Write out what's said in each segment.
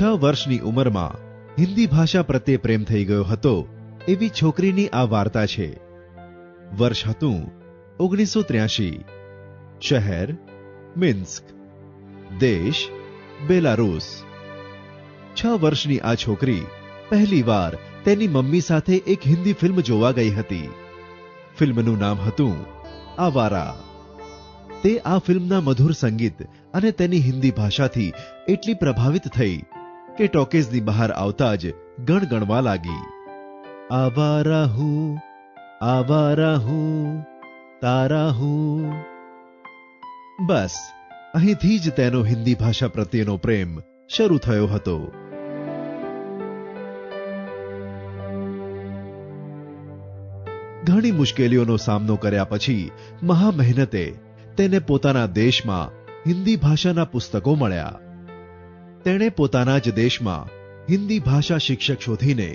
છ વર્ષની ઉંમરમાં હિન્દી ભાષા પ્રત્યે પ્રેમ થઈ ગયો હતો એવી છોકરીની આ વાર્તા છે. વર્ષ હતું ઓગણીસો ત્ર્યાસી. શહેર, મિન્સ્ક. દેશ, બેલારૂસ. છ વર્ષની આ છોકરી પહેલીવાર તેની મમ્મી સાથે એક હિન્દી ફિલ્મ જોવા ગઈ હતી. ફિલ્મનું નામ હતું આવારા. તે આ ફિલ્મના મધુર સંગીત અને તેની હિન્દી ભાષાથી એટલી પ્રભાવિત થઈ કે ટોકેઝની બહાર આવતા જ ગણગણવા લાગી. આવારા હું આવારા હું તારા હું. બસ, અહીંથી જ તેનો હિન્દી ભાષા પ્રત્યેનો પ્રેમ શરૂ થયો હતો. ઘણી મુશ્કેલીઓનો સામનો કર્યા પછી મહા મહેનતે તેને પોતાના દેશમાં હિન્દી ભાષાના પુસ્તકો મળ્યા. તેણે પોતાના જ દેશમાં હિન્દી ભાષા શિક્ષક શોધીને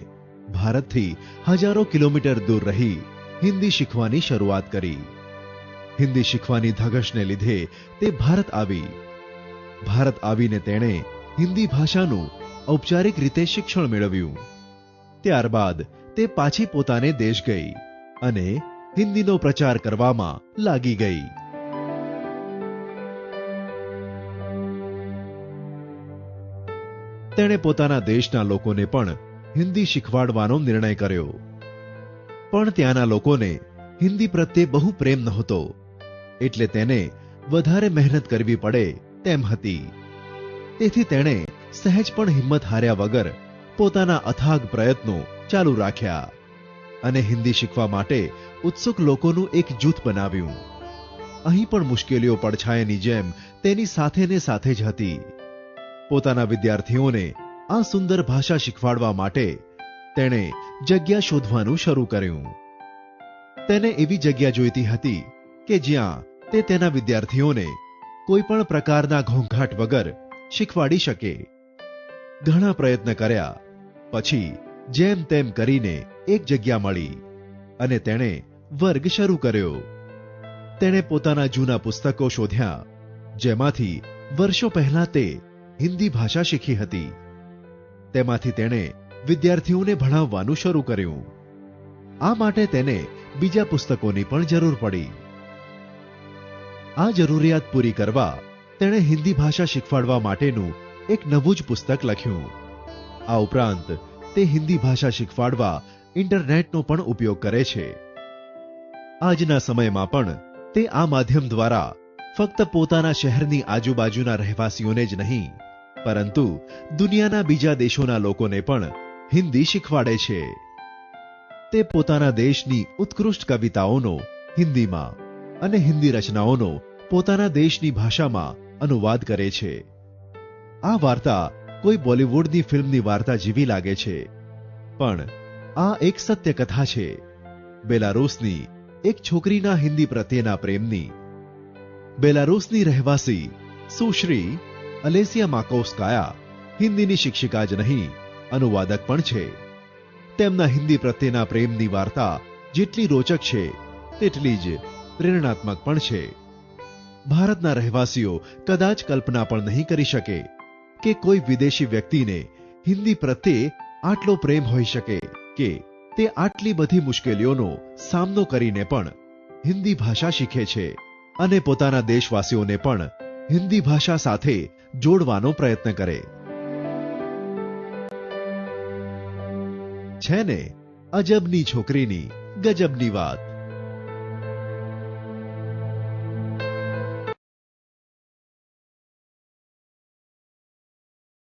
ભારતથી હજારો કિલોમીટર દૂર રહી હિન્દી શીખવાની શરૂઆત કરી. હિન્દી શીખવાની ધગશને લીધે તે ભારત આવી. ભારત આવીને તેણે હિન્દી ભાષાનું ઔપચારિક રીતે શિક્ષણ મેળવ્યું. ત્યારબાદ તે પાછી પોતાને દેશ ગઈ અને હિન્દીનો પ્રચાર કરવામાં લાગી ગઈ. તેણે પોતાના દેશના લોકોને પણ હિન્દી શીખવાડવાનો નિર્ણય કર્યો. પણ ત્યાંના લોકોને હિન્દી પ્રત્યે બહુ પ્રેમ નહોતો. એટલે તેને વધારે મહેનત કરવી પડે તેમ હતી. તેથી તેણે સહેજ પણ હિંમત હાર્યા વગર પોતાના અથાગ પ્રયત્નો ચાલુ રાખ્યા અને હિન્દી શીખવા માટે ઉત્સુક લોકોનું એક જૂથ બનાવ્યું. અહીં પણ મુશ્કેલીઓ પડછાયાની જેમ તેની સાથે ને સાથે જ હતી. પોતાના વિદ્યાર્થીઓને આ સુંદર ભાષા શીખવાડવા માટે તેણે જગ્યા શોધવાનું શરૂ કર્યું. તેને એવી જગ્યા જોઈતી હતી કે જ્યાં તે તેના વિદ્યાર્થીઓને કોઈ પ્રકારના ઘોંઘાટ વગર શીખવાડી શકે. ઘણા પ્રયત્ન કર્યા, પછી જેમ તેમ કરીને એક જગ્યા મળી અને તેણે વર્ગ શરૂ કર્યો. તેણે પોતાના જૂના પુસ્તકો શોધ્યા, જેમાંથી વર્ષો પહેલા તે હિન્દી ભાષા શીખી હતી. તેમાંથી તેણે વિદ્યાર્થીઓને ભણાવવાનું શરૂ કર્યું. આ માટે તેને બીજા પુસ્તકોની પણ જરૂર પડી. આ જરૂરિયાત પૂરી કરવા તેણે હિન્દી ભાષા શીખવાડવા માટેનું એક નવું જ પુસ્તક લખ્યું. આ ઉપરાંત તે હિન્દી ભાષા શીખવાડવા ઇન્ટરનેટનો પણ ઉપયોગ કરે છે. આજના સમયમાં પણ તે આ માધ્યમ દ્વારા ફક્ત પોતાના શહેરની આજુબાજુના રહેવાસીઓને જ નહીં પરંતુ દુનિયાના બીજા દેશોના લોકોને પણ હિન્દી શીખવાડે છે. તે પોતાના દેશની ઉત્કૃષ્ટ કવિતાઓનો હિન્દીમાં અને હિન્દી રચનાઓનો પોતાના દેશની ભાષામાં અનુવાદ કરે છે. આ વાર્તા કોઈ બોલિવૂડની ફિલ્મની વાર્તા જેવી લાગે છે. પણ આ એક સત્ય કથા છે. બેલારૂસની એક છોકરીના હિન્દી પ્રત્યેના પ્રેમની. બેલારૂસની રહેવાસી સુશ્રી અલેસિયા માકોસ્કાયા હિન્દીની શિક્ષિકા જ નહીં, અનુવાદક પણ છે. તેમના હિન્દી પ્રત્યેના પ્રેમની વાર્તા જેટલી રોચક છે, તેટલી જ પ્રેરણાત્મક પણ છે. ભારતના રહેવાસીઓ કદાચ કલ્પના પણ નહીં કરી શકે કે કોઈ વિદેશી વ્યક્તિને હિન્દી પ્રત્યે આટલો પ્રેમ હોઈ શકે કે તે આટલી બધી મુશ્કેલીઓનો સામનો કરીને પણ હિન્દી ભાષા શીખે છે અને પોતાના દેશવાસીઓને પણ હિન્દી ભાષા સાથે જોડવાનો પ્રયત્ન કરે. છે ને અજબની છોકરીની ગજબની વાત.